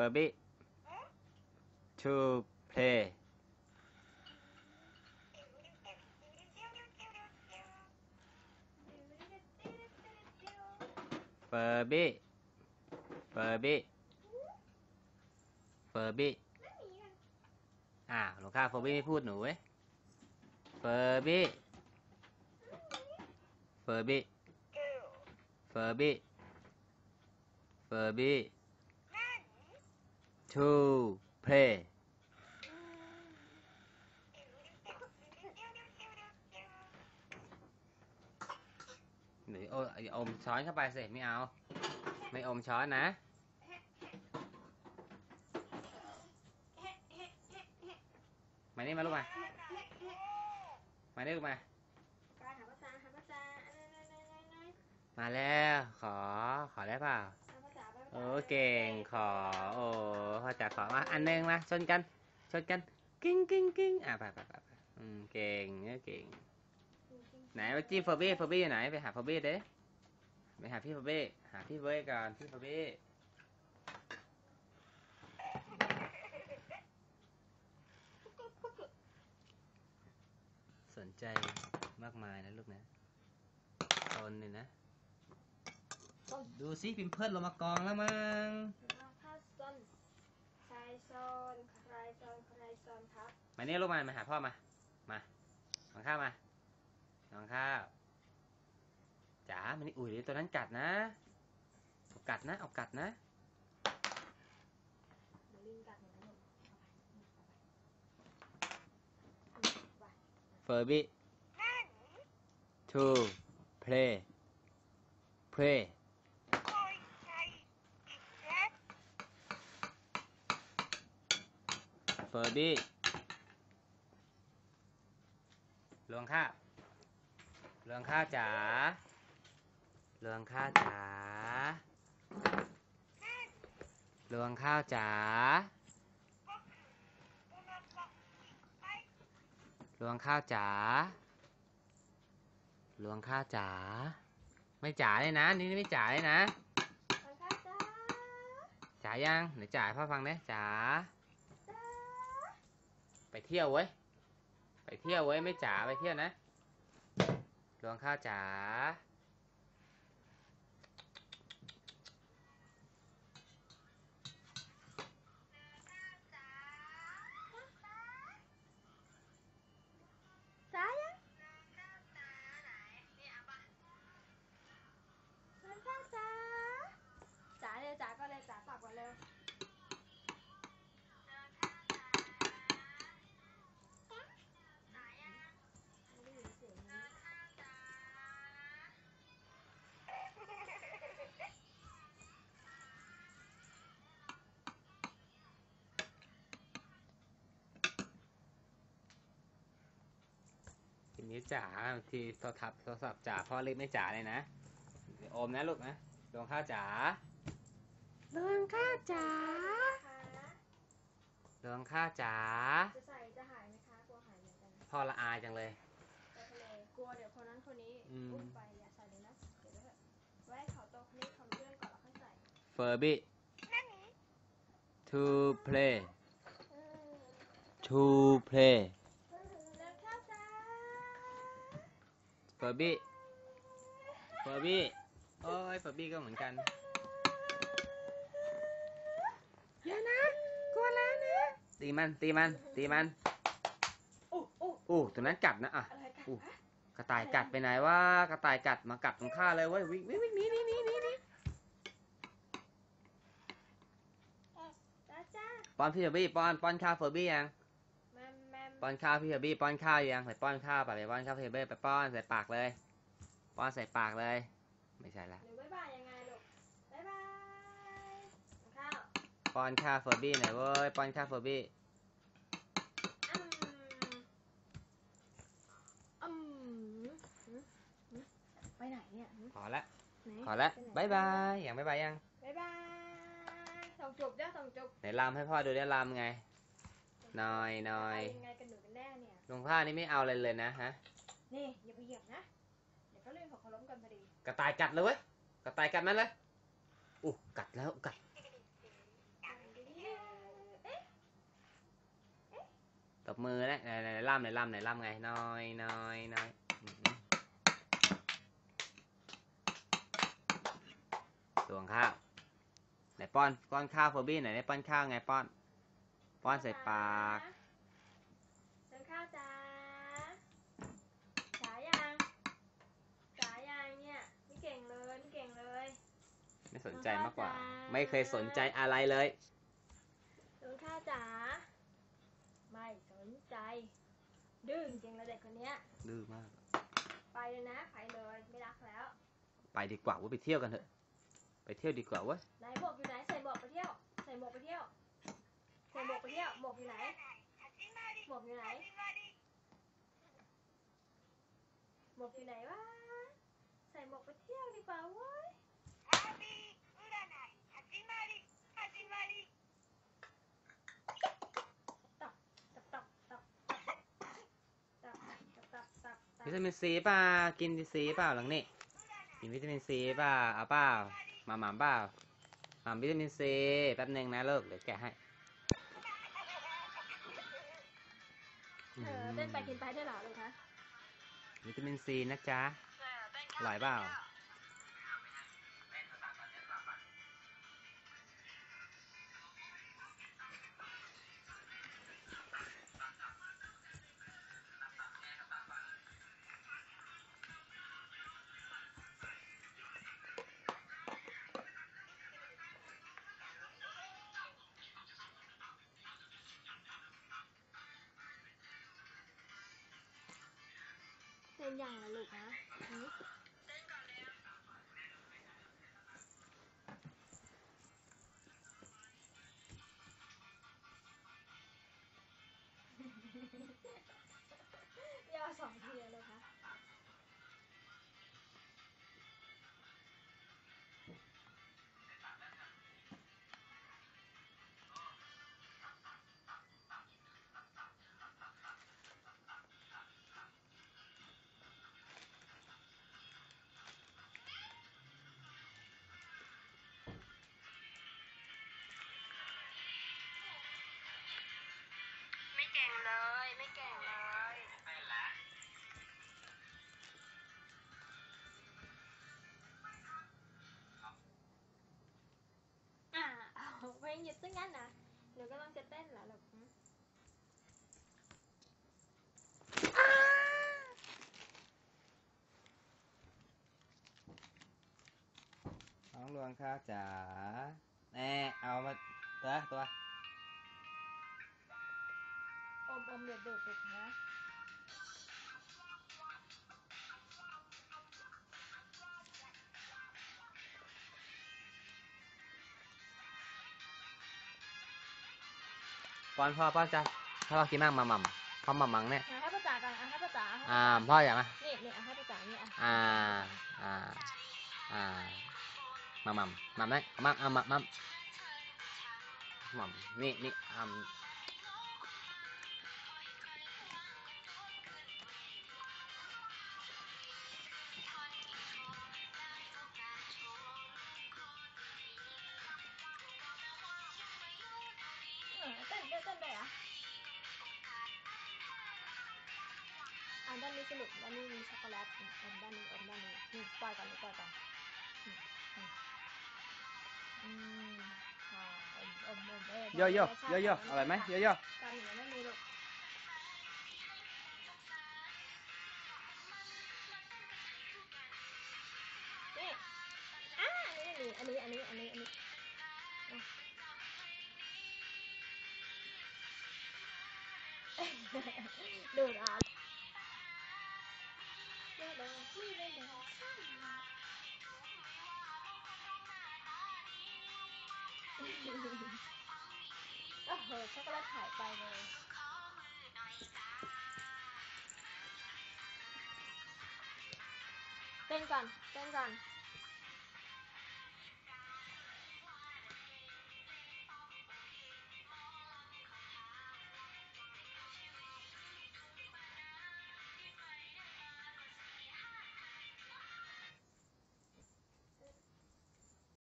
Furby to play Furby Furby Furby อ่าหลวงข้า Furby ไม่พูดหนูเว้ย Furby Furby Furby Furby to play หรือโออย่าอมช้อนเข้าไปสิไม่เอา ไม่อมช้อนนะ มานี่มาลูกมา มานี่ลูกมา มาแล้ว ขอ ขอได้เปล่า อ้เก่งขอ โอ้พ่อจ๋าขอมาอันนึงมาชนกันชนกันกิ้งกิ้งกิ้งอะไปไปไปอืมเก่งเนี่ยเก่ง ไหนไปจี้เฟอร์บี้เฟอร์บี้อยู่ไหนไปหาเฟอร์บี้เด้ไปหาพี่เฟอร์บี้หาพี่เว้ก่อนพี่เฟอร์บี้สนใจมากมายนะลูกนะตนเนี่ยนะ ดูซิพิมพ์เพิร์ลงมากองแล้วมั้งภาษาใครโซนใครโซนใครโซนครับมาเนี่ยลูกมามาหาพ่อมา มาน้องข้าวมาน้องข้าวจ๋ามันนี่อุ้ยเดี๋ยวตัวนั้นกัดนะเอากัดนะเอากัดนะเดี๋ยวลิงกัด หนูนะลูกเอาไป Furby to play play Furby ลวงข้าวลวงข้าวจ๋าลวงข้าวจ๋าลวงข้าวจ๋าลวงข้าวจ๋าลวงข้าวจ๋าไม่จ๋าเลยนะ นี่ไม่จ๋าเลยนะมันค่ะจ้าจ๋ายังไหนจ๋าให้พ่อฟังนะจ๋าจ้า ไปเที่ยวเว้ย ไปเที่ยวเว้ยไม่จ๋าไปเที่ยวนะ รวงข้าวจ๋า ทีนี้จ๋าบางทีโทรศัพท์โทรศัพท์จ๋าพ่อเรียกไม่จ๋าเลยนะเดี๋ยวโอมนะลูกนะรวงข้าวจ๋าดวงข้าวจ๋ารวงข้าวจ๋าจะใส่จะหายไหมคะกลัวหายเหมือนกันพ่อละอายจังเลยไปทะเลกลัวเดี๋ยวคนนั้นคนนี้อืมอุ้มไปอย่าใส่เลยนะเดี๋ยวเถอะไว้ให้เขาโตคนนี้เขาเลื่อนก่อนแล้วค่อยใส่ Furby to play เออ to play ดวงข้าวจ๋า Furby Furby โอ้ย Furby ก็เหมือนกันอย่านะกลัวแล้วนะ ตีมัน ตีมัน ตีมันอู้อู้อู้ตัวนั้นกัดนะอะอะไรกันอู้คะกระต่ายกัดไปไหนวะ กระต่ายกัดมากัดตรงข้าเลยเว้ยวิ่งวิ่งวิ่งหนีหนีหนีหนีหนีจ้าจ้าป้อนพี่เฟอร์บี้ป้อนป้อนข้าวเฟอร์บี้ยังแมมแมม ป้อนข้าวพี่เฟอร์บี้ป้อนข้าวยังไปป้อนข้าวไปไปป้อนข้าวพี่เฟอร์บี้ไปป้อนใส่ปากเลย ป้อนใส่ปากเลย ไม่ใช่ละหนูบ๊ายบายยังไงลูกบ๊ายบายข้าวป้อนข้าวเฟอร์บี้หน่อยเว้ยป้อนข้าวเฟอร์บี้อืมอืมอืมไปไหนเนี่ยหืมขอละไหนขอละไปไหนบายบายอย่างบายบายยังบ๊ายบายส่งจุบเด้อส่งจุบไหนลำให้พ่อดูได้ลำไงห นอยนอยไงกันหนูกันแน่เนี่ยลวงพ่านี่ไม่เอาอะไรเลยนะฮะ นี่อย่าไปเหยียบนะ เดี๋ยวก็เล่นของเขาล้มกันพอดี กระต่ายกัดเลยเว้ย กระต่ายกัดมันเลยอู้กัดแล้วกัด ตบมือนะไหนไหนล่ำไหนล่ำไหนล่ำไงนอยนอยนอยอืตวงข้าวไหนป้อนป้อนข้าวเฟอร์บี้ไหนได้ป้อนข้าวไงป้อน ป้อนใส่ปากเดินข้าวจ้าจ๋ายังจ๋ายังเนี่ยไม่เก่งเลยไม่เก่งเลย ไม่สนใจมากกว่าน้องข้าวจ๋าไม่เคยสนใจอะไรเลยเดินข้าวจ๋าไม่สนใจ ดื้อจริงๆเลยเด็กคนเนี้ยดื้อมาก ไปเลยนะไปเลยไม่รักแล้ว ไปดีกว่าเว่าไปเที่ยวกันเถอะ ไปเที่ยวดีกว่าเว้ยไหนหมวกอยู่ไหนใส่หมวกไปเที่ยว ใส่หมวกไปเที่ยว เธอหมกไปเที่ยวหมกอยู่ไหนหมกอยู่ไหนหมกอยู่ไหนวะใส่หมกไปเที่ยวดีกว่าเว้ยวิตามินซีเปล่ากินซีเปล่าหลังนี่กินวิตามินซีเปล่าเอาเปล่ามาหมามเปล่าหมามวิตามินซีแป๊บนึ่งนะลูกเดี๋ยวแกะให้ เออเต้นไปกินไปได้วยเหรอลูกฮะวิตามินซีนะจ๊ะอร่อยเปล่า เต้นยังละลูกฮะ ลงหยุดซะงั้นนะหนูกำลังจะเต้นเหรอลูกหืมน้องลวงข้าวจ๋าแน่เอามาตัวตัวอมอมเดือดเดือดๆนะ ป้อนพ่อป้อนจ้ะพ่อกินมากมาหม่ำพ่อมามังเนี่ยอะให้ป้าจ๋าก่อนอะให้ป้าจ๋าอ่าพ่ออยากมานี่นี่อะให้ป้าจ๋านี่อะอ่าอ่าอ่ามามัมมัมไหมมัมอ่ามัมมัมมัมนี่นี่อ่า เออเต้นเต้นเต้นได้เหรออันด้านนี้สนุกด้านนี้มีช็อกโกแลตอืมอมด้านนี้อมด้านนี้นี่ปล่อยก่อนนี่ปล่อยก่อนอืมอืมอืมอ่าอมอมอมเออโยโย่โยโย่อร่อยไหมโยโย่ตอนนี้ยังไม่มีลูกนี่อ่าอันนี้อันนี้อันนี้อันนี้อัน ดูดอะโอ้โหช็อกโกแลตหายไปเลยเต้นก่อนเต้นก่อน